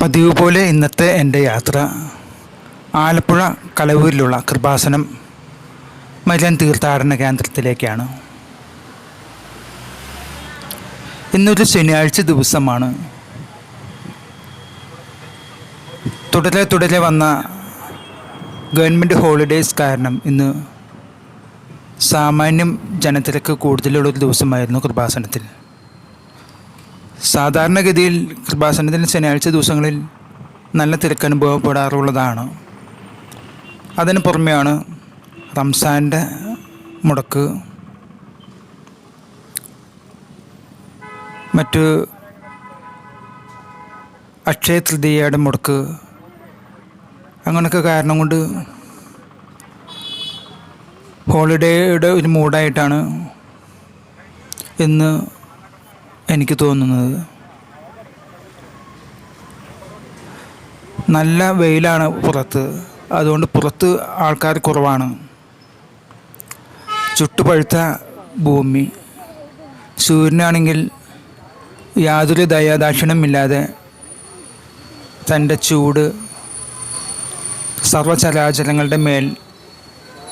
പതിവ് പോലെ ഇന്നത്തെ എന്റെ യാത്ര. ആലപ്പുഴ കലവൂരിലുള്ള കൃപാസനം മരിയൻ തീർത്ഥാടന കേന്ദ്രത്തിലേക്കാണ്. ഇന്നൊരു ശനിയാഴ്ച ദിവസമാണ്. തുടരെ തുടരെ വന്ന ഗവൺമെന്റ് ഹോളിഡേയ്സ് കാരണം ഇന്ന് സാമാന്യം ജനത്തിരക്ക് കൂടുതലുള്ളൊരു ദിവസമായിരുന്നു കൃപാസനത്തിൽ. സാധാരണഗതിയിൽ കൃപാസനത്തിന് ശനിയാഴ്ച ദിവസങ്ങളിൽ നല്ല തിരക്കനുഭവപ്പെടാറുള്ളതാണ് അതിന് പുറമെയാണ് റംസാന്റെ മുടക്ക്. മറ്റ് അക്ഷയ തൃതീയയുടെ മുടക്ക്. അങ്ങനെയൊക്കെ കാരണം കൊണ്ട് ഹോളിഡേയുടെ ഒരു മൂഡായിട്ടാണ് ഇന്ന് എനിക്ക് തോന്നുന്നത്. നല്ല വെയിലാണ് പുറത്ത്. അതുകൊണ്ട് പുറത്ത് ആൾക്കാർ കുറവാണ്. ചുട്ടുപഴുത്ത ഭൂമി. സൂര്യനാണെങ്കിൽ യാതൊരു ദയാദാക്ഷിണമില്ലാതെ തന്റെ ചൂട് സർവചരാചരങ്ങളുടെ മേൽ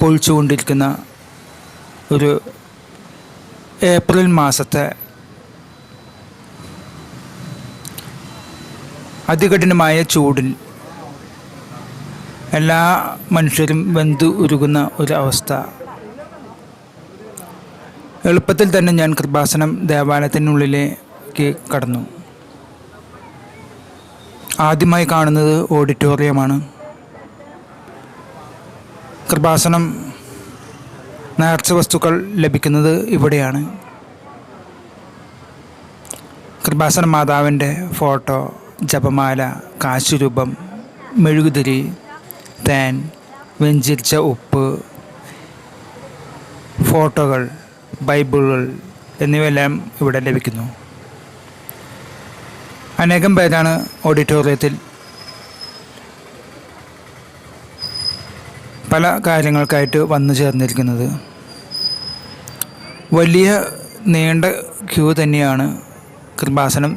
പൊഴിച്ചുകൊണ്ടിരിക്കുന്ന ഒരു ഏപ്രിൽ മാസത്തെ അതികഠിനമായ ചൂടിൽ എല്ലാ മനുഷ്യരും ബന്ധു ഉരുകുന്ന ഒരു അവസ്ഥ എളുപ്പത്തിൽ തന്നെ ഞാൻ കൃപാസനം ദേവാലയത്തിനുള്ളിലേക്ക് കടന്നു. ആദ്യമായി കാണുന്നത് ഓഡിറ്റോറിയമാണ്. കൃപാസനം നേർച്ച വസ്തുക്കൾ ലഭിക്കുന്നത് ഇവിടെയാണ്. കൃപാസന മാതാവിന്റെ ഫോട്ടോ ജപമാല കാശുരൂപം മെഴുകുതിരി തേൻ വെഞ്ചിരിച്ച ഉപ്പ് ഫോട്ടോകൾ ബൈബിളുകൾ എന്നിവയെല്ലാം ഇവിടെ ലഭിക്കുന്നു. അനേകം പേരാണ് ഓഡിറ്റോറിയത്തിൽ പല കാര്യങ്ങൾക്കായിട്ട് വന്നു ചേർന്നിരിക്കുന്നത്. വലിയ നീണ്ട ക്യൂ തന്നെയാണ് കൃപാസനം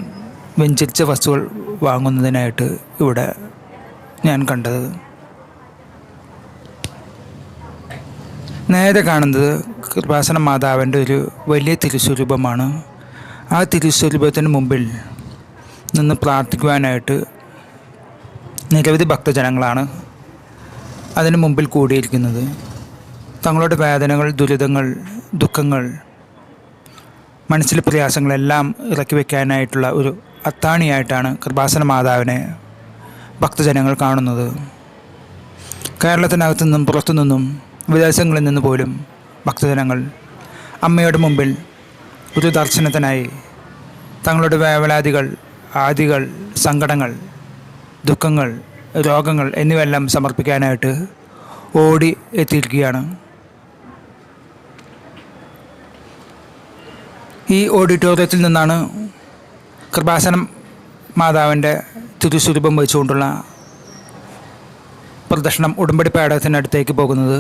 വെഞ്ചരിച്ച വസ്തുക്കൾ വാങ്ങുന്നതിനായിട്ട് ഇവിടെ ഞാൻ കണ്ടത്. നേരെ കാണുന്നത് കൃപാസന മാതാവിന്റെ ഒരു വലിയ തിരുസ്വരൂപമാണ്. ആ തിരുസ്വരൂപത്തിന് മുമ്പിൽ നിന്ന് പ്രാർത്ഥിക്കുവാനായിട്ട് നിരവധി ഭക്തജനങ്ങളാണ് അതിന് മുമ്പിൽ കൂടിയിരിക്കുന്നത്. തങ്ങളുടെ വേദനകൾ ദുരിതങ്ങൾ ദുഃഖങ്ങൾ മനസ്സിലെ പ്രയാസങ്ങളെല്ലാം ഇറക്കി വയ്ക്കാനായിട്ടുള്ള ഒരു അത്താണിയായിട്ടാണ് കൃപാസന മാതാവിനെ ഭക്തജനങ്ങൾ കാണുന്നത്. കേരളത്തിനകത്തു നിന്നും പുറത്തു നിന്നും വിദേശങ്ങളിൽ നിന്ന് പോലും ഭക്തജനങ്ങൾ അമ്മയുടെ മുമ്പിൽ ഒരു ദർശനത്തിനായി തങ്ങളുടെ വേവലാതികൾ ആദികൾ സങ്കടങ്ങൾ ദുഃഖങ്ങൾ രോഗങ്ങൾ എന്നിവയെല്ലാം സമർപ്പിക്കാനായിട്ട് ഓടി എത്തിയിരിക്കുകയാണ്. ഈ ഓഡിറ്റോറിയത്തിൽ നിന്നാണ് കൃപാസനം മാതാവിന്റെ തിരുസ്വരൂപം വെച്ചുകൊണ്ടുള്ള പ്രദർശനം ഉടമ്പടി പേടകത്തിനടുത്തേക്ക് പോകുന്നത്.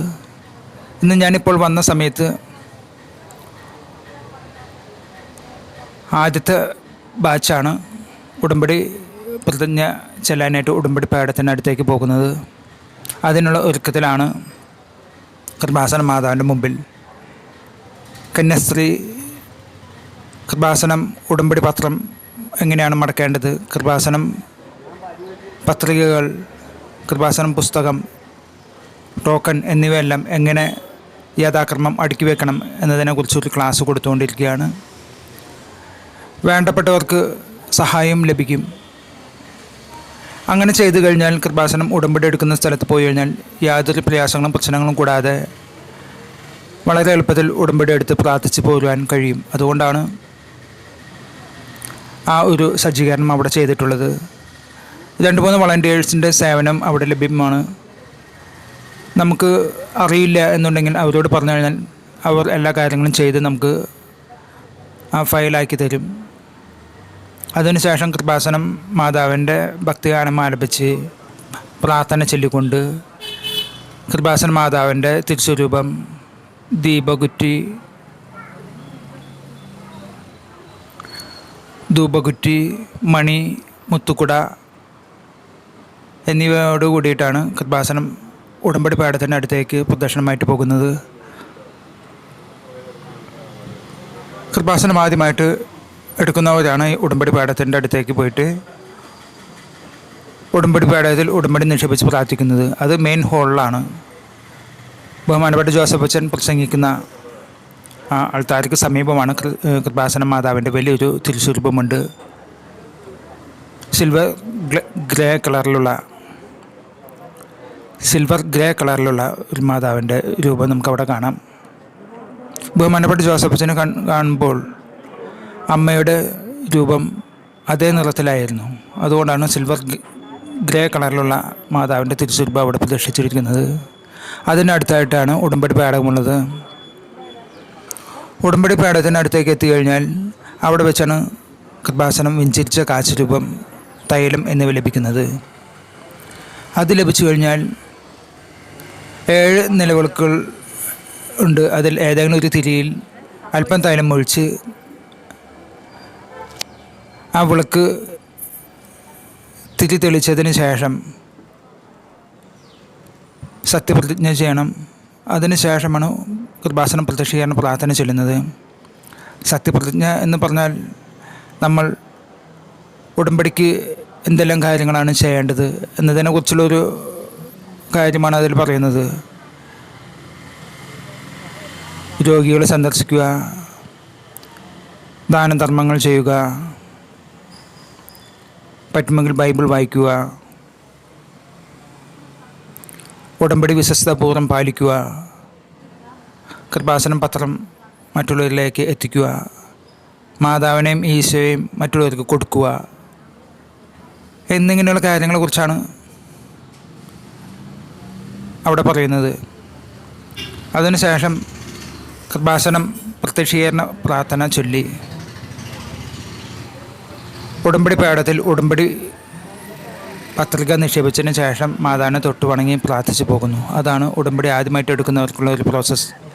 ഇന്ന് ഞാനിപ്പോൾ വന്ന സമയത്ത് ആദ്യത്തെ ബാച്ചാണ് ഉടമ്പടി പ്രതിജ്ഞ ചെല്ലാനായിട്ട് ഉടമ്പടി പേടത്തിനടുത്തേക്ക് പോകുന്നത്. അതിനുള്ള ഒരുക്കത്തിലാണ് കൃപാസന മാതാവിന്റെ മുമ്പിൽ. കന്യാസ്ത്രീ കൃപാസനം ഉടമ്പടി പത്രം എങ്ങനെയാണ് മടക്കേണ്ടത്? കൃപാസനം പത്രികകൾ കൃപാസനം പുസ്തകം ടോക്കൺ എന്നിവയെല്ലാം എങ്ങനെ യഥാക്രമം അടുക്കി വെക്കണം എന്നതിനെക്കുറിച്ച് ഒരു ക്ലാസ് കൊടുത്തുകൊണ്ടിരിക്കുകയാണ്. വേണ്ടപ്പെട്ടവർക്ക് സഹായം ലഭിക്കും. അങ്ങനെ ചെയ്തു കഴിഞ്ഞാൽ കൃപാസനം ഉടമ്പടി എടുക്കുന്ന സ്ഥലത്ത് പോയി കഴിഞ്ഞാൽ യാതൊരു പ്രയാസങ്ങളും പ്രശ്നങ്ങളും കൂടാതെ വളരെ എളുപ്പത്തിൽ ഉടമ്പടി എടുത്ത് പ്രാർത്ഥിച്ചു പോരുവാൻ കഴിയും. അതുകൊണ്ടാണ് ആ ഒരു സജ്ജീകരണം അവിടെ ചെയ്തിട്ടുള്ളത്. രണ്ട് മൂന്ന് വളണ്ടിയേഴ്സിന്റെ സേവനം അവിടെ ലഭ്യമാണ്. നമുക്ക് അറിയില്ല എന്നുണ്ടെങ്കിൽ അവരോട് പറഞ്ഞു കഴിഞ്ഞാൽ അവർ എല്ലാ കാര്യങ്ങളും ചെയ്ത് നമുക്ക് ആ ഫയലാക്കി തരും. അതിനുശേഷം കൃപാസനം മാതാവിന്റെ ഭക്തിഗാനം ആലപിച്ച് പ്രാർത്ഥന ചൊല്ലിക്കൊണ്ട് കൃപാസന മാതാവിന്റെ തിരുസ്വരൂപം ദീപകുറ്റി ധൂപകുറ്റി മണി മുത്തുക്കുട എന്നിവയോട് കൂടിയിട്ടാണ് കൃപാസനം ഉടമ്പടി പാടത്തിന്റെ അടുത്തേക്ക് പ്രദക്ഷിണമായിട്ട് പോകുന്നത്. കൃപാസനം ആദ്യമായിട്ട് എടുക്കുന്നവരാണ് ഉടമ്പടി പാടത്തിന്റെ അടുത്തേക്ക് പോയിട്ട്. ഉടമ്പടി പാടത്തിൽ ഉടമ്പടി നിക്ഷേപിച്ച് പ്രാർത്ഥിക്കുന്നത്. അത് മെയിൻ ഹോളിലാണ് ബഹുമാനപ്പെട്ട ജോസഫ് അച്ഛൻ പ്രസംഗിക്കുന്ന ആ ആൾത്താർക്ക് സമീപമാണ് കൃപാസന മാതാവിന്റെ വലിയൊരു തിരുസ്വരൂപമുണ്ട്. സിൽവർ ഗ്രേ കളറിലുള്ള സിൽവർ ഗ്രേ കളറിലുള്ള ഒരു മാതാവിന്റെ രൂപം നമുക്കവിടെ കാണാം. ബഹുമാനപ്പെട്ട ജോസഫ് കൺ കാണുമ്പോൾ അമ്മയുടെ രൂപം അതേ നിറത്തിലായിരുന്നു. അതുകൊണ്ടാണ് സിൽവർ ഗ്രേ കളറിലുള്ള മാതാവിന്റെ തിരുസ്വരൂപം അവിടെ പ്രദർശിച്ചിരിക്കുന്നത്. അതിനടുത്തായിട്ടാണ് ഉടമ്പടി പേടകമുള്ളത് ഉടമ്പടി എത്തി കഴിഞ്ഞാൽ അവിടെ വെച്ചാണ് കൃപാസനം വിഞ്ചിരിച്ച കാശരൂപം തൈലം എന്നിവ ലഭിക്കുന്നത്. അത് ലഭിച്ചു കഴിഞ്ഞാൽ ഏഴ് നിലവിളക്കുകൾ ഉണ്ട്. അതിൽ ഏതെങ്കിലും ഒരു തിരിയിൽ അല്പം തൈലം ഒഴിച്ച് ആ വിളക്ക് തിരി തെളിച്ചതിന് ശേഷം സത്യപ്രതിജ്ഞ ചെയ്യണം. അതിന് ശേഷമാണ് കൃപാസനം പ്രത്യക്ഷീകരണ പ്രാർത്ഥന ചൊല്ലുന്നത്. സത്യപ്രതിജ്ഞ എന്ന് പറഞ്ഞാൽ നമ്മൾ ഉടമ്പടിക്ക് എന്തെല്ലാം കാര്യങ്ങളാണ് ചെയ്യേണ്ടത് എന്നതിനെക്കുറിച്ചുള്ളൊരു കാര്യമാണ് അതിൽ പറയുന്നത്. രോഗികളെ സന്ദർശിക്കുക ദാനധർമ്മങ്ങൾ ചെയ്യുക പറ്റുമെങ്കിൽ ബൈബിൾ വായിക്കുക ഉടമ്പടി വിശ്വസ്തപൂർവം പാലിക്കുക കൃപാസനം പത്രം മറ്റുള്ളവരിലേക്ക് എത്തിക്കുക. മാതാവിനെയും ഈശോയെയും മറ്റുള്ളവർക്ക് കൊടുക്കുക. എന്നിങ്ങനെയുള്ള കാര്യങ്ങളെക്കുറിച്ചാണ് അവിടെ പറയുന്നത്. അതിനുശേഷം കൃപാസനം പ്രത്യക്ഷീകരണ പ്രാർത്ഥന ചൊല്ലി. ഉടമ്പടി പേടത്തിൽ ഉടമ്പടി പത്രിക നിക്ഷേപിച്ചതിന് ശേഷം മാതാവിനെ തൊട്ട് വണങ്ങി പ്രാർത്ഥിച്ചു പോകുന്നു. അതാണ് ഉടമ്പടി ആദ്യമായിട്ട് എടുക്കുന്നവർക്കുള്ള ഒരു പ്രോസസ്സ്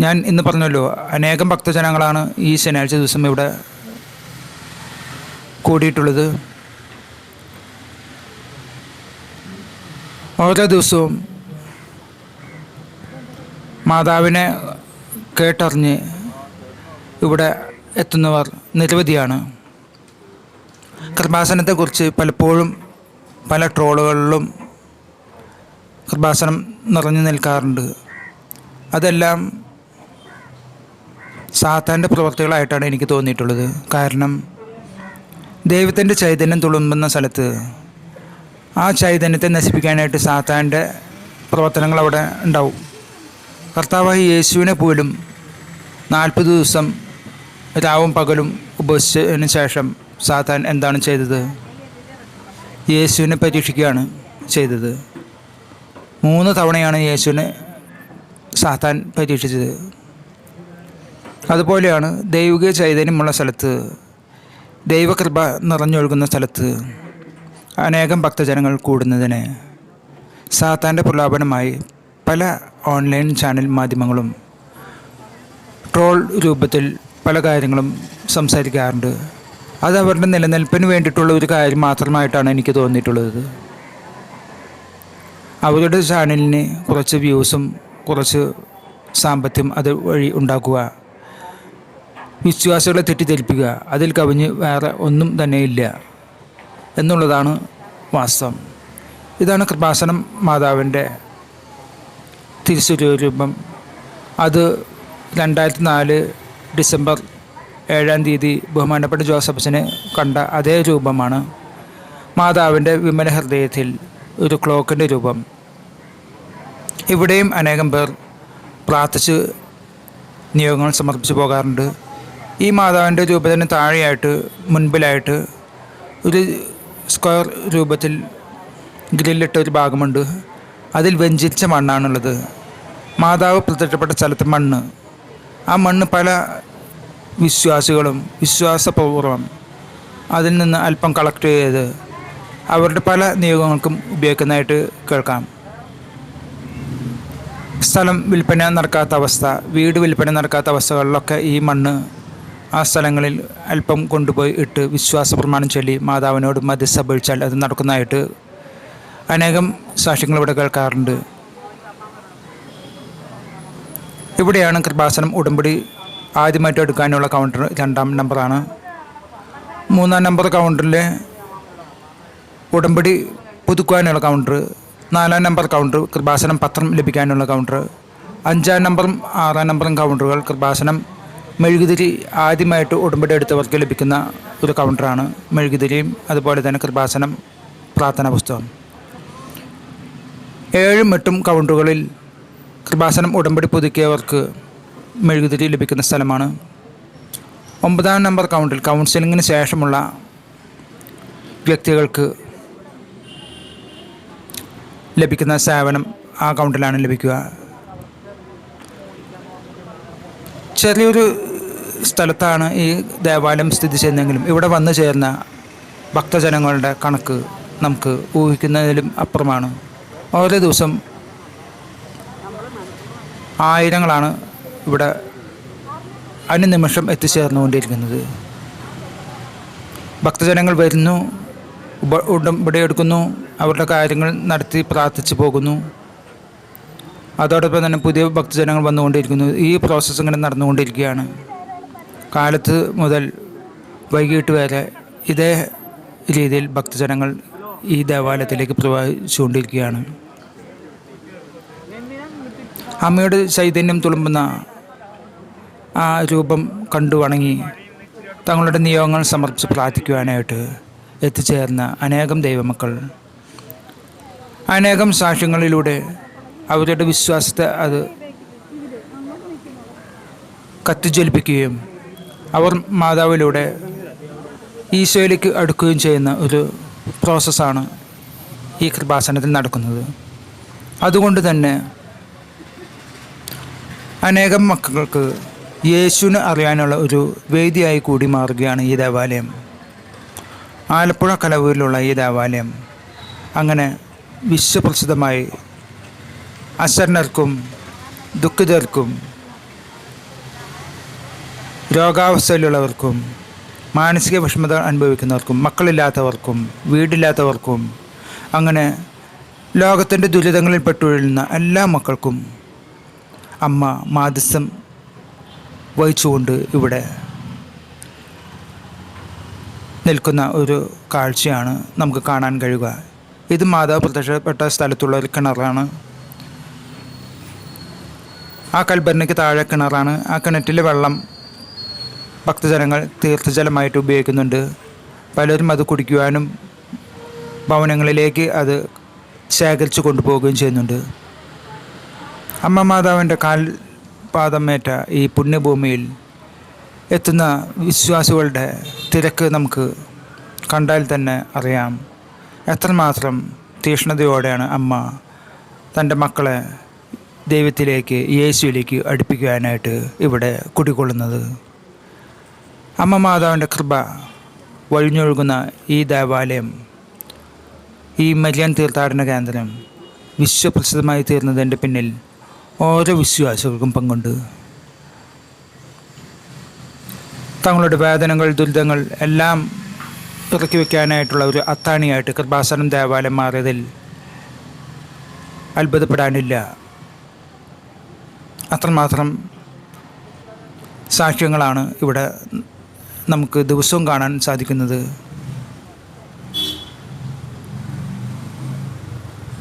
ഞാൻ ഇന്ന് പറഞ്ഞല്ലോ അനേകം ഭക്തജനങ്ങളാണ് ഈ ശനിയാഴ്ച ദിവസം ഇവിടെ കൂടിയിട്ടുള്ളത്. ഓരോ ദിവസവും മാതാവിനെ കേട്ടറിഞ്ഞ് ഇവിടെ എത്തുന്നവർ നിരവധിയാണ്. കൃപാസനത്തെക്കുറിച്ച് പലപ്പോഴും പല ട്രോളുകളിലും കൃപാസനം നിറഞ്ഞു നിൽക്കാറുണ്ട്. അതെല്ലാം സാത്താന്റെ പ്രവർത്തികളായിട്ടാണ് എനിക്ക് തോന്നിയിട്ടുള്ളത്. കാരണം ദൈവത്തിന്റെ ചൈതന്യം തുളുമ്പുന്ന സ്ഥലത്ത് ആ ചൈതന്യത്തെ നശിപ്പിക്കാനായിട്ട് സാത്താന്റെ പ്രവർത്തനങ്ങൾ അവിടെ ഉണ്ടാവും. കർത്താവായി യേശുവിനെ പോലും നാൽപ്പത് ദിവസം രാവും പകലും ഉപസിച്ചതിന് ശേഷം സാത്താൻ എന്താണ് ചെയ്തത്? യേശുവിനെ പരീക്ഷിക്കുകയാണ് ചെയ്തത്. മൂന്ന് തവണയാണ് യേശുവിനെ സാത്താൻ പരീക്ഷിച്ചത്. അതുപോലെയാണ് ദൈവിക ചൈതന്യമുള്ള സ്ഥലത്ത് ദൈവകൃപ നിറഞ്ഞൊഴുകുന്ന സ്ഥലത്ത് അനേകം ഭക്തജനങ്ങൾ കൂടുന്നതിന് സാത്താന്റെ പ്രലാപനമായി പല ഓൺലൈൻ ചാനൽ മാധ്യമങ്ങളും ട്രോൾ രൂപത്തിൽ പല കാര്യങ്ങളും സംസാരിക്കാറുണ്ട്. അത് അവരുടെ നിലനിൽപ്പിന് വേണ്ടിയിട്ടുള്ള ഒരു കാര്യം മാത്രമായിട്ടാണ് എനിക്ക് തോന്നിയിട്ടുള്ളത്. അവരുടെ ചാനലിന് കുറച്ച് വ്യൂസും കുറച്ച് സാമ്പത്തികം അത് വഴി ഉണ്ടാക്കുക വിശ്വാസികളെ തെറ്റിദ്ധരിപ്പിക്കുക. അതിൽ കവിഞ്ഞ് വേറെ ഒന്നും തന്നെ ഇല്ല എന്നുള്ളതാണ് വാസ്തവം. ഇതാണ് കൃപാസനം മാതാവിന്റെ തിരുസ്വരൂപം അത് രണ്ടായിരത്തി നാല് ഡിസംബർ ഏഴാം തീയതി ബഹുമാനപ്പെട്ട ജോസഫ്സിനെ കണ്ട അതേ രൂപമാണ്. മാതാവിന്റെ വിമല ഹൃദയത്തിൽ ഒരു ക്ലോക്കിന്റെ രൂപം. ഇവിടെയും അനേകം പേർ പ്രാർത്ഥിച്ച് നിയോഗങ്ങൾ സമർപ്പിച്ചു പോകാറുണ്ട്. ഈ മാതാവിന്റെ രൂപത്തിന് താഴെയായിട്ട് മുൻപിലായിട്ട് ഒരു സ്ക്വയർ രൂപത്തിൽ ഗ്രില്ലിട്ട ഒരു ഭാഗമുണ്ട്. അതിൽ വെഞ്ചിരിച്ച മണ്ണാണുള്ളത്. മാതാവ് പ്രത്യക്ഷപ്പെട്ട സ്ഥലത്ത് മണ്ണ്. ആ മണ്ണ് പല വിശ്വാസികളും വിശ്വാസപൂർവം അതിൽ നിന്ന് അല്പം കളക്ട് ചെയ്ത് അവരുടെ പല നിയോഗങ്ങൾക്കും ഉപയോഗിക്കുന്നതായിട്ട് കേൾക്കാം. സ്ഥലം വിൽപ്പന നടക്കാത്ത അവസ്ഥ വീട് വിൽപ്പന നടക്കാത്ത അവസ്ഥകളിലൊക്കെ ഈ മണ്ണ് ആ സ്ഥലങ്ങളിൽ അല്പം കൊണ്ടുപോയി ഇട്ട് വിശ്വാസ പ്രമാണം ചൊല്ലി മാതാവിനോട് മധ്യസ്ഥ അപേക്ഷിച്ചാൽ അത് നടക്കുന്നതായിട്ട് അനേകം സാക്ഷ്യങ്ങൾ ഇവിടെ കേൾക്കാറുണ്ട്. ഇവിടെയാണ് കൃപാസനം ഉടമ്പടി ആദ്യമായിട്ട് എടുക്കാനുള്ള കൗണ്ടർ രണ്ടാം നമ്പറാണ് മൂന്നാം നമ്പർ കൗണ്ടറിൽ ഉടമ്പടി പുതുക്കുവാനുള്ള കൗണ്ടർ നാലാം നമ്പർ കൗണ്ടർ കൃപാസനം പത്രം ലഭിക്കാനുള്ള കൗണ്ടർ അഞ്ചാം നമ്പറും ആറാം നമ്പറും കൗണ്ടറുകൾ കൃപാസനം മെഴുകുതിരി ആദ്യമായിട്ട് ഉടമ്പടി എടുത്തവർക്ക് ലഭിക്കുന്ന ഒരു കൗണ്ടറാണ് മെഴുകുതിരിയും അതുപോലെ തന്നെ കൃപാസനം പ്രാർത്ഥനാ പുസ്തകം. ഏഴും എട്ടും കൗണ്ടറുകളിൽ കൃപാസനം ഉടമ്പടി പുതുക്കിയവർക്ക് മെഴുകുതിരി ലഭിക്കുന്ന സ്ഥലമാണ്. ഒമ്പതാം നമ്പർ കൗണ്ടിൽ കൗൺസിലിങ്ങിന് ശേഷമുള്ള വ്യക്തികൾക്ക് ലഭിക്കുന്ന സേവനം ആ കൗണ്ടിലാണ് ലഭിക്കുക. ചെറിയൊരു സ്ഥലത്താണ് ഈ ദേവാലയം സ്ഥിതി ചെയ്യുന്നതെങ്കിലും ഇവിടെ വന്നു ചേർന്ന ഭക്തജനങ്ങളുടെ കണക്ക് നമുക്ക് ഊഹിക്കുന്നതിലും അപ്പുറമാണ്. ഓരോ ദിവസം ആയിരങ്ങളാണ് ഇവിടെ അനുനിമിഷം എത്തിച്ചേർന്നുകൊണ്ടിരിക്കുന്നത്. ഭക്തജനങ്ങൾ വരുന്നു ഉടമ്പടി എടുക്കുന്നു അവരുടെ കാര്യങ്ങൾ നടത്തി പ്രാർത്ഥിച്ചു പോകുന്നു. അതോടൊപ്പം തന്നെ പുതിയ ഭക്തജനങ്ങൾ വന്നുകൊണ്ടിരിക്കുന്നു. ഈ പ്രോസസ്സ് ഇങ്ങനെ നടന്നുകൊണ്ടിരിക്കുകയാണ്. കാലത്ത് മുതൽ വൈകിട്ട് വരെ ഇതേ രീതിയിൽ ഭക്തജനങ്ങൾ ഈ ദേവാലയത്തിലേക്ക് പ്രവഹിച്ചുകൊണ്ടിരിക്കുകയാണ് അമ്മയുടെ ചൈതന്യം തുളുമ്പുന്ന ആ രൂപം കണ്ടു വണങ്ങി തങ്ങളുടെ നിയോഗങ്ങൾ സമർപ്പിച്ച് പ്രാർത്ഥിക്കുവാനായിട്ട് എത്തിച്ചേർന്ന അനേകം ദൈവമക്കൾ. അനേകം സാക്ഷ്യങ്ങളിലൂടെ അവരുടെ വിശ്വാസത്തെ അത് കത്തിജ്വലിപ്പിക്കുകയും അവർ മാതാവിലൂടെ ഈശോയിലേക്ക് അടുക്കുകയും ചെയ്യുന്ന ഒരു പ്രോസസ്സാണ് ഈ കൃപാസനത്തിൽ നടക്കുന്നത്. അതുകൊണ്ട് തന്നെ അനേകം മക്കൾക്ക് യേശുവിനെ അറിയാനുള്ള ഒരു വേദിയായി കൂടി മാറുകയാണ് ഈ ദേവാലയം. ആലപ്പുഴ കലവൂരിലുള്ള ഈ ദേവാലയം അങ്ങനെ വിശ്വപ്രസിദ്ധമായി അശരണർക്കും ദുഃഖിതർക്കും രോഗാവസ്ഥയിലുള്ളവർക്കും മാനസിക വിഷമത അനുഭവിക്കുന്നവർക്കും മക്കളില്ലാത്തവർക്കും വീടില്ലാത്തവർക്കും അങ്ങനെ ലോകത്തിന്റെ ദുരിതങ്ങളിൽ പെട്ടുഴലുന്ന എല്ലാ മക്കൾക്കും അമ്മ മാധ്യസ്ഥം വഹിച്ചുകൊണ്ട് ഇവിടെ നിൽക്കുന്ന ഒരു കാഴ്ചയാണ് നമുക്ക് കാണാൻ കഴിയുക. ഇത് മാതാവ് പ്രത്യക്ഷപ്പെട്ട സ്ഥലത്തുള്ള ഒരു കിണറാണ്. ആ കൽബറിനയ്ക്ക് താഴെ കിണറാണ്. ആ കിണറ്റിലെ വെള്ളം ഭക്തജനങ്ങൾ തീർത്ഥജലമായിട്ട് ഉപയോഗിക്കുന്നുണ്ട്. പലരും അത് കുടിക്കുവാനും ഭവനങ്ങളിലേക്ക് അത് ശേഖരിച്ചു കൊണ്ടുപോവുകയും ചെയ്യുന്നുണ്ട്. അമ്മ മാതാവിന്റെ കാൽ പാദമേറ്റ ഈ പുണ്യഭൂമിയിൽ എത്തുന്ന വിശ്വാസികളുടെ തിരക്ക് നമുക്ക് കണ്ടാൽ തന്നെ അറിയാം. എത്രമാത്രം തീഷ്ണതയോടെയാണ് അമ്മ തന്റെ മക്കളെ ദൈവത്തിലേക്ക് യേശുവിലേക്ക് അടുപ്പിക്കുവാനായിട്ട് ഇവിടെ കുടികൊള്ളുന്നത്. അമ്മ മാതാവിന്റെ കൃപ വഴിഞ്ഞൊഴുകുന്ന ഈ ദേവാലയം ഈ മരിയാൻ തീർത്ഥാടന കേന്ദ്രം വിശ്വപ്രസിദ്ധമായി തീർന്നതിന്റെ പിന്നിൽ ഓരോ വിശ്വാസികൾക്കും പങ്കുണ്ട്. തങ്ങളുടെ വേദനകൾ ദുരിതങ്ങൾ എല്ലാം ഇറക്കി വയ്ക്കാനായിട്ടുള്ള ഒരു അത്താണിയായിട്ട് കൃപാസനം ദേവാലയം മാറിയതിൽ അത്ഭുതപ്പെടാനില്ല. അത്രമാത്രം സാക്ഷ്യങ്ങളാണ് ഇവിടെ നമുക്ക് ദിവസവും കാണാൻ സാധിക്കുന്നത്?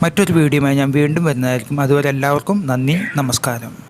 മറ്റൊരു വീഡിയോയുമായി ഞാൻ വീണ്ടും വരുന്നതായിരിക്കും. അതുവരെ എല്ലാവർക്കും നന്ദി നമസ്കാരം.